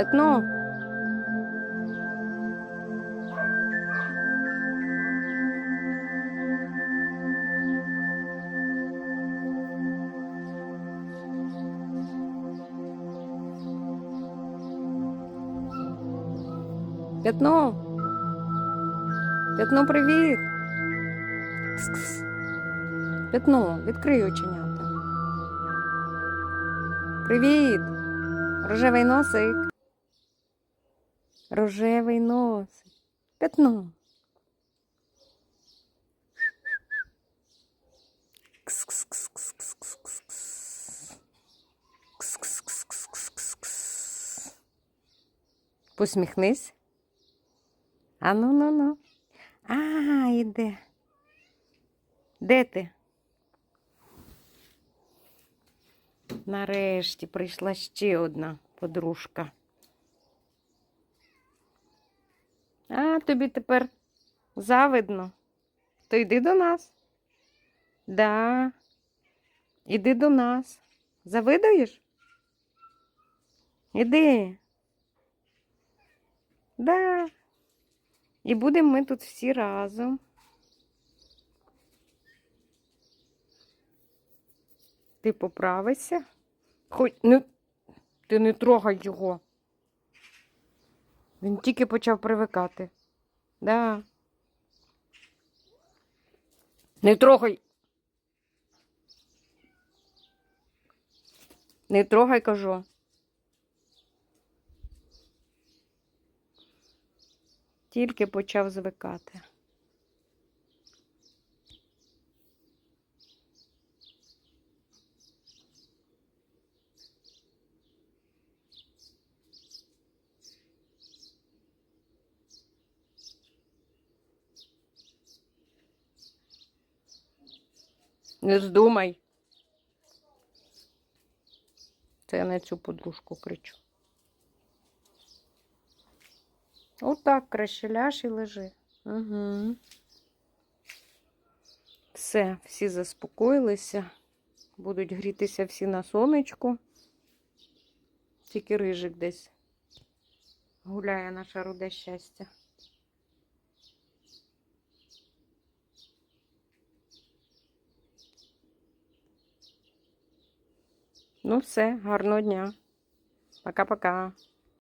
П'ятно. П'ятно. П'ятно, привіт. Кс-кс. П'ятно, відкрий оченята. Привіт. Рожевий носик. Рожевий носик. П'ятно. Посміхнись. А ну ну ну. А, іде. Де ти? Нарешті прийшла ще одна подружка. А, тобі тепер завидно. То йди до нас. Да. Іди до нас. Завидуєш? Іди. Да. І будемо ми тут всі разом. Ти поправишся? Хоч не, ти не трогай його. Він тільки почав привикати. Да. Не трогай. Не трогай, кажу. Тільки почав звикати. Не здумай. Це я на цю подружку кричу. Отак краще ляж і лежи. Угу. Все, всі заспокоїлися. Будуть грітися всі на сонечку. Тільки рижик десь гуляє наше руде щастя. Ну, все, гарного дня. Пока-пока.